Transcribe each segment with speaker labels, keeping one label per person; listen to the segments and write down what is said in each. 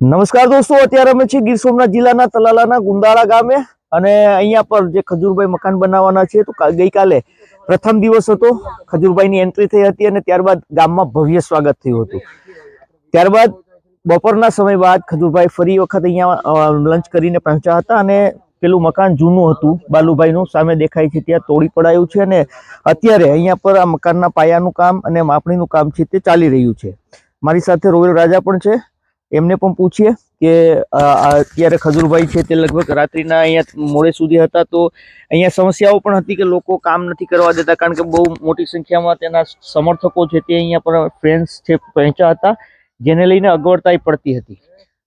Speaker 1: નમસ્કાર દોસ્તો, અત્યારે અમે છીએ ગીર સોમનાથ જિલ્લાના તલાલાના ગુંદાળા ગામે અને અહીંયા પર જે ખજૂરભાઈ મકાન બનાવવાના છે, તો ગઈકાલે પ્રથમ દિવસ હતો. ખજૂરભાઈની એન્ટ્રી થઈ હતી અને ત્યારબાદ ગામમાં ભવ્ય સ્વાગત થયું હતું. ત્યારબાદ બપોરના સમય બાદ ખજૂરભાઈ ફરી વખત અહીંયા લંચ કરીને પહોંચ્યા હતા અને પેલું મકાન જૂનું હતું. બાલુભાઈનું સામે દેખાય છે, ત્યાં તોડી પડાયું છે અને અત્યારે અહીંયા પર આ મકાનના પાયાનું કામ અને માપણીનું કામ છે, તે ચાલી રહ્યું છે. મારી સાથે રોયલ રાજા પણ છે. એમને પણ પૂછીએ કે અત્યારે ખજૂરભાઈ છે તે લગભગ રાત્રિના અહીંયા મોડે સુધી હતા તો અહીંયા સમસ્યાઓ પણ હતી કે લોકો કામ નથી કરવા દેતા કારણ કે બહુ મોટી સંખ્યામાં તેના સમર્થકો છે તે અહીંયા પર ફ્રેન્ડ્સ છે પહોંચ્યા હતા જેને લઈને અગવડતાઈ પડતી હતી.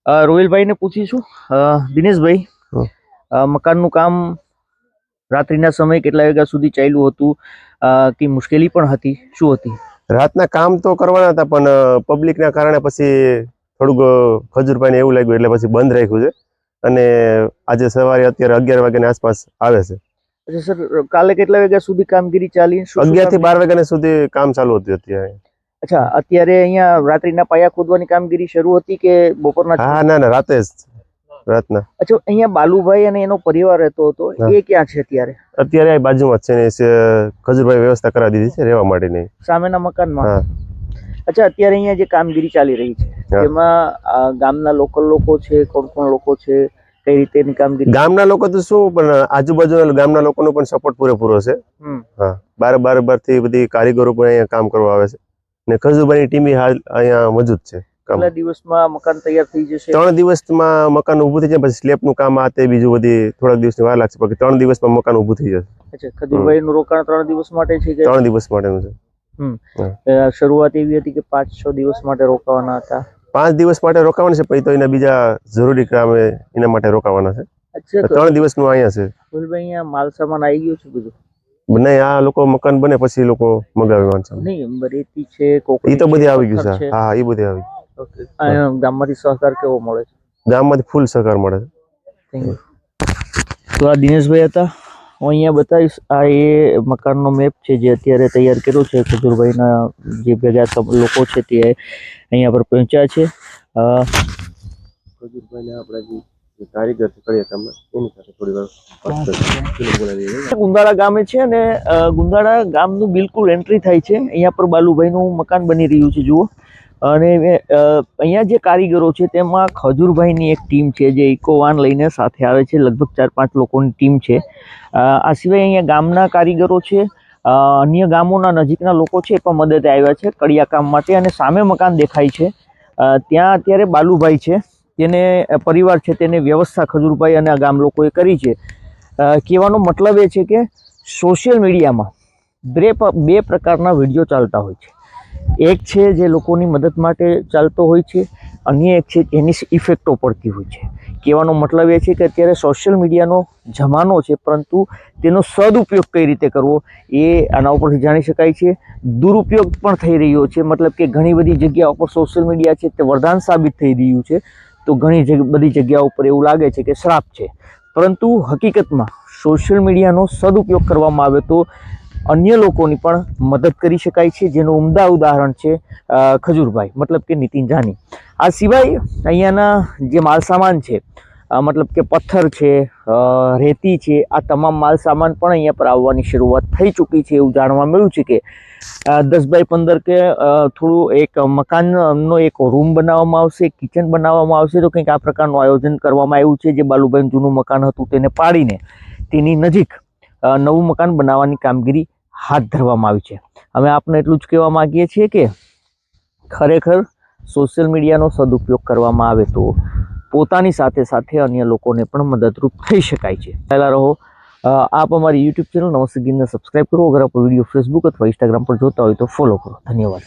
Speaker 1: રોહિલભાઈને રોયલભાઈને પૂછીશું. દિનેશભાઈ મકાનનું કામ રાત્રિના સમયે કેટલા વાગ્યા સુધી ચાલ્યું હતું? કે મુશ્કેલી પણ હતી? શું હતી?
Speaker 2: રાતના કામ તો કરવાના હતા પણ પબ્લિકના કારણે પછી થોડુંક ખજૂરભાઈને એવું લાગ્યું એટલે પછી બંધ રાખ્યું છે. અને આજે સવારે અત્યારે અગિયાર વાગ્યાની આસપાસ આવે છે.
Speaker 1: અચ્છા સર કાલે કેટલા વાગ્યા સુધી કામગીરી ચાલી? અગિયારથી
Speaker 2: બાર વાગ્યા સુધી કામ ચાલુ હતું અત્યારે.
Speaker 1: અચ્છા અત્યારે અહીંયા રાત્રિના પાયા ખોદવાની કામગીરી શરૂ હતી કે બપોરના?
Speaker 2: હા ના ના રાતે જ. રાતના.
Speaker 1: અચ્છા અહીંયા બાલુભાઈ અને એનો પરિવાર રહેતો હતો. એ ક્યાં છે અત્યારે?
Speaker 2: અત્યારે આ બાજુમાં છે ને ખજુરભાઈ વ્યવસ્થા કરાવી દીધી છે રહેવા માટેની.
Speaker 1: સામેના મકાનમાં?
Speaker 2: હા.
Speaker 1: અચ્છા અત્યારે અહીંયા જે કામગીરી ચાલી રહી છે એમાં ગામના લોકલ લોકો છે કોણ કોણ લોકો છે કઈ રીતેની કામગીરી?
Speaker 2: ગામના લોકો તો શું પણ આજુબાજુ ગામના લોકોનો પણ સપોર્ટ પૂરેપૂરો છે. હા. બાર બાર બારથી બધી કારીગરો પણ અહીંયા કામ કરવા આવે છે. ને ખજુભાઈની ટીમ હાલ અહીંયા મજૂદ છે
Speaker 1: કેટલા દિવસમાં મકાન તૈયાર થઈ જશે?
Speaker 2: ત્રણ દિવસમાં મકાન ઊભું થઈ જાય પછી સ્લેબનું કામ આ તે બીજું બધી થોડાક દિવસની વાર લાગશે બાકી ત્રણ દિવસમાં મકાન ઊભું થઈ જશે.
Speaker 1: અચ્છા ખજૂરભાઈ નું રોકાણ ત્રણ દિવસ માટે છે કે?
Speaker 2: ત્રણ દિવસ માટેનું છે.
Speaker 1: શરૂઆત એવી હતી કે પાંચ છ દિવસ માટે રોકાવાના હતા.
Speaker 2: પાંચ દિવસ માટે રોકાવાના છે પછી તો એના બીજા જરૂરી કામ એના માટે રોકાવાના છે.
Speaker 1: ત્રણ
Speaker 2: ત્રણ દિવસનું અહીંયા છે.
Speaker 1: ખજૂરભાઈ અહીંયા માલ સામાન આવી ગયો છે બધું?
Speaker 2: બને આ લોકો મકાન બને પછી લોકો મગાવે માણસો
Speaker 1: નહીં રેતી છે
Speaker 2: એ તો બધી આવી ગયું છે. હા એ બધી આવી. ગયું.
Speaker 1: ઓકે ગામમાંથી સહકાર કેવો મળે છે?
Speaker 2: ગામમાંથી ફૂલ સહકાર મળે છે.
Speaker 1: તો આ દિનેશભાઈ હતા? હું અહીંયા બતાવીશ આ એ મકાનનો મેપ છે જે અત્યારે તૈયાર કર્યો છે. ખજૂરભાઈના જે ભેગા લોકો છે તે અહીંયા પર પહોંચ્યા છે.
Speaker 2: ખજૂરભાઈને આપણા જે કારીગર કરીએ તમે એની સાથે થોડી વાર
Speaker 1: ગુંદાળા ગામે છે અને ગુંદાળા ગામનું બિલકુલ એન્ટ્રી થાય છે. અહીંયા પર બાલુભાઈનું મકાન બની રહ્યું છે જુઓ. અને અહીંયા જે કારીગરો છે તેમાં ખજૂરભાઈની એક ટીમ છે જે ઇકોવાન લઈને સાથે આવે છે. લગભગ ચાર પાંચ લોકોની ટીમ છે. આ સિવાય અહીંયા ગામના કારીગરો છે. અન્ય ગામોના નજીકના લોકો છે એ પણ મદદે આવ્યા છે કડિયા કામ માટે અને સામે મકાન દેખાય છે. ત્યાં અત્યારે બાલુભાઈ છે. તેને પરિવાર છે તેને વ્યવસ્થા ખજૂરભાઈ અને આ ગામ લોકોએ કરી છે. કહેવાનો મતલબ એ છે કે સોશિયલ મીડિયામાં બે બે પ્રકારના વીડિયો ચાલતા હોય છે. એક છે જે લોકોની મદદ માટે ચાલતો હોય છે, અન્ય એક છે એની ઇફેક્ટો પડતી હોય છે. કહેવાનો મતલબ એ છે કે અત્યારે સોશિયલ મીડિયાનો જમાનો છે, પરંતુ તેનો સદુપયોગ કઈ રીતે કરવો એ આના ઉપરથી જાણી શકાય છે. દુરુપયોગ પણ થઈ રહ્યો છે, મતલબ કે ઘણી બધી જગ્યાઓ પર સોશિયલ મીડિયા છે તે વરદાન સાબિત થઈ રહ્યું છે, તો ઘણી બધી જગ્યાઓ પર એવું લાગે છે કે શ્રાપ છે. પરંતુ હકીકતમાં સોશિયલ મીડિયાનો સદુપયોગ કરવામાં આવે તો અન્ય લોકોની પણ મદદ કરી શકાય છે. જેનું ઉમદા ઉદાહરણ છે ખજૂરભાઈ, મતલબ કે નીતિન જાની. આ સિવાય અહીંયાના જે માલસામાન છે મતલબ કે પથ્થર છે રેતી છે, આ તમામ માલસામાન પણ અહીંયા પર આવવાની શરૂઆત થઈ ચૂકી છે એવું જાણવા મળ્યું છે કે દસ બાય પંદર કે થોડું એક મકાનનો એક રૂમ બનાવવામાં આવશે, કિચન બનાવવામાં આવશે, તો કંઈક આ પ્રકારનું આયોજન કરવામાં આવ્યું છે. જે બાલુભાઈનું જૂનું મકાન હતું તેને પાડીને તેની નજીક નવું મકાન બનાવવાની કામગીરી હાથ ધરવામાં આવી છે. અમે આપને એટલું જ કહેવા માગીએ છીએ કે ખરેખર સોશિયલ મીડિયાનો સદુપયોગ કરવામાં આવે તો પોતાની સાથે સાથે અન્ય લોકોને પણ મદદરૂપ થઈ શકાય છે. પહેલા રહો આપ અમારી યુટ્યુબ ચેનલ નમસ્તે ગીરને સબસ્ક્રાઇબ કરો. અગર આપ વીડિયો ફેસબુક અથવા ઇન્સ્ટાગ્રામ પર જોતા હોય તો ફોલો કરો. ધન્યવાદ.